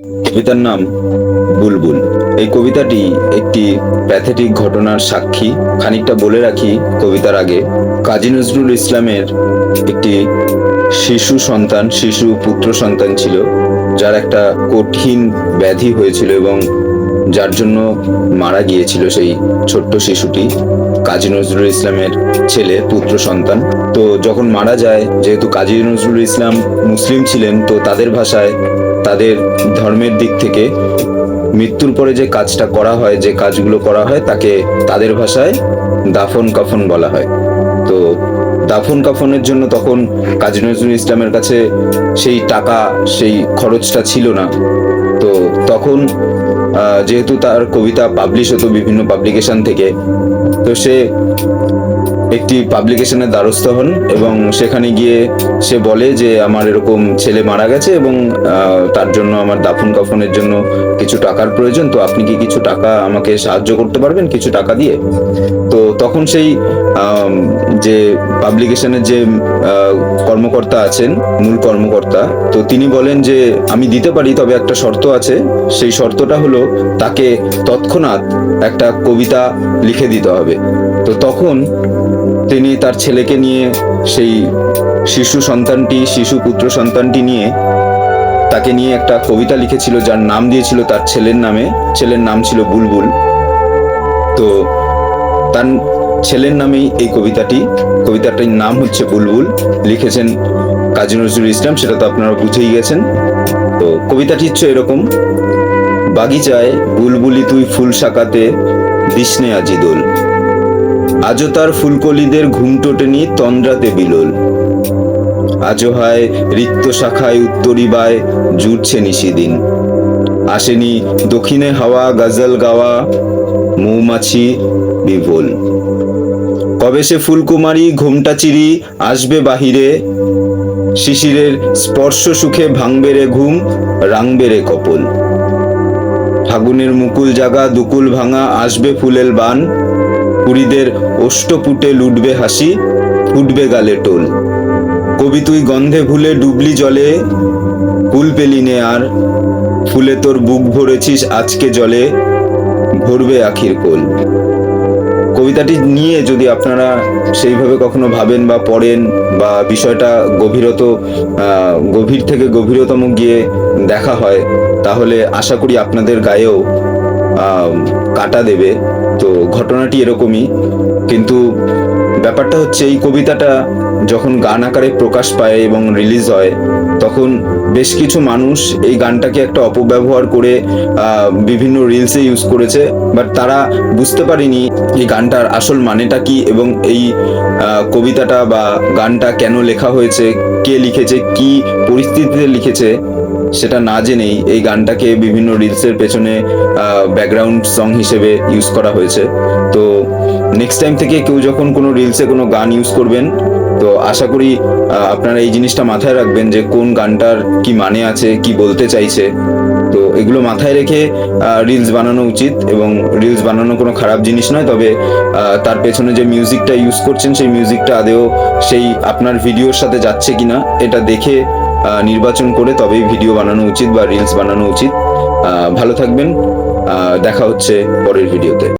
কবিতার নাম বুলবুল। এই কবিতাটি একটি প্যাথেটিক ঘটনার সাক্ষী। খানিকটা বলে রাখি কবিতার আগে। কাজী নজরুল ইসলামের একটি শিশু সন্তান, শিশু পুত্র সন্তান ছিল, যার একটা কঠিন ব্যাধি হয়েছিল এবং যার জন্য মারা গিয়েছিল সেই ছোট্ট শিশুটি, কাজী নজরুল ইসলামের ছেলে, পুত্র সন্তান। তো যখন মারা যায়, যেহেতু কাজী নজরুল ইসলাম মুসলিম ছিলেন, তো তাদের ভাষায় তাদের ধর্মের দিক থেকে মৃত্যুর পরে যে কাজটা করা হয়, যে কাজগুলো করা হয়, তাকে তাদের ভাষায় দাফন কাফন বলা হয়। তো দাফন কাফনের জন্য তখন কাজী নজরুল ইসলামের কাছে সেই টাকা, সেই খরচটা ছিল না। তো তখন যেহেতু তার কবিতা পাবলিশ হতো বিভিন্ন পাবলিকেশন থেকে, তো সে একটি পাবলিকেশনের দ্বারস্থ হন এবং সেখানে গিয়ে সে বলে যে আমার এরকম ছেলে মারা গেছে এবং তার জন্য আমার দাফন কাফনের জন্য কিছু টাকার প্রয়োজন, তো আপনি কি কিছু টাকা আমাকে সাহায্য করতে পারবেন, কিছু টাকা দিয়ে? তো তখন সেই যে পাবলিকেশনের যে কর্মকর্তা আছেন, মূল কর্মকর্তা, তো তিনি বলেন যে, আমি দিতে পারি, তবে একটা শর্ত আছে। সেই শর্তটা হলো, তাকে তৎক্ষণাৎ একটা কবিতা লিখে দিতে হবে। তো তখন তিনি তার ছেলেকে নিয়ে, সেই শিশু সন্তানটি, শিশু পুত্র সন্তানটি নিয়ে, তাকে নিয়ে একটা কবিতা লিখেছিল, যার নাম দিয়েছিল তার ছেলের নামে। ছেলের নাম ছিল বুলবুল। তো তার ছেলের নামেই এই কবিতাটি। কবিতাটির নাম হচ্ছে বুলবুল। লিখেছেন কাজী নজরুল ইসলাম, সেটা তো আপনারা বুঝেই গেছেন। তো কবিতাটি হচ্ছে এরকম, বাগিচায় বুলবুলি তুই ফুল শাকাতে দিসনে আজি দোল। আজও তার ফুলকলিদের ঘুম টোটেনি তন্দ্রাতে বিলোল। আজও হয় রিক্ত শাখায় উত্তরিবায় জুটছে নিশিদিন। আসেনি। দক্ষিণে হাওয়া, গাজল গাওয়া, মৌমাছি, বিভোল। কবে সে ফুলকুমারী, ঘোমটা চিরি, আসবে বাহিরে? শিশিরের স্পর্শ সুখে ভাঙবে রে ঘুম, রাঙবে রে কপল। ফাগুনের মুকুল জাগা, দুকুল ভাঙা, আসবে ফুলের বান। কুড়িদের ওষ্ঠপুটে লুটবে হাসি, ফুটবে গালে টোল। কবি তুই গন্ধে ভুলে ডুবলি জলে, কুল পেলি নে আর ফুলে তোর বুক ভরেছিস, আজকে জলে ভরবে আখির কোল। কবিতাটি নিয়ে যদি আপনারা সেইভাবে কখনো ভাবেন বা পড়েন বা বিষয়টা গভীরত গভীর থেকে গভীরতম গিয়ে দেখা হয়, তাহলে আশা করি আপনাদের গায়েও কাটা দেবে। তো ঘটনাটি এরকমই, কিন্তু ব্যাপারটা হচ্ছে, এই কবিতাটা যখন গান আকারে প্রকাশ পায় এবং রিলিজ হয়, তখন বেশ কিছু মানুষ এই গানটাকে একটা অপব্যবহার করে বিভিন্ন রিলসে ইউজ করেছে বাট তারা বুঝতে পারেনি এই গানটার আসল মানেটা কি এবং এই কবিতাটা বা গানটা কেন লেখা হয়েছে, কে লিখেছে, কি পরিস্থিতিতে লিখেছে, সেটা না জেনেই এই গানটাকে বিভিন্ন রিলসের পেছনে ব্যাকগ্রাউন্ড সং হিসেবে ইউজ করা হয়েছে। তো নেক্সট টাইম থেকে কেউ যখন কোনো রিলসে কোনো গান ইউজ করবেন, তো আশা করি আপনারা এই জিনিসটা মাথায় রাখবেন যে কোন গানটার কি মানে আছে, কি বলতে চাইছে। তো এগুলো মাথায় রেখে রিলস বানানো উচিত এবং রিলস বানানো কোনো খারাপ জিনিস নয়, তবে তার পেছনে যে মিউজিকটা ইউজ করছেন, সেই মিউজিকটা আদেও সেই আপনার ভিডিওর সাথে যাচ্ছে কিনা, এটা দেখে নির্বাচন করে তবেই ভিডিও বানানো উচিত বা রিলস বানানো উচিত। ভালো থাকবেন। দেখা হচ্ছে পরের ভিডিওতে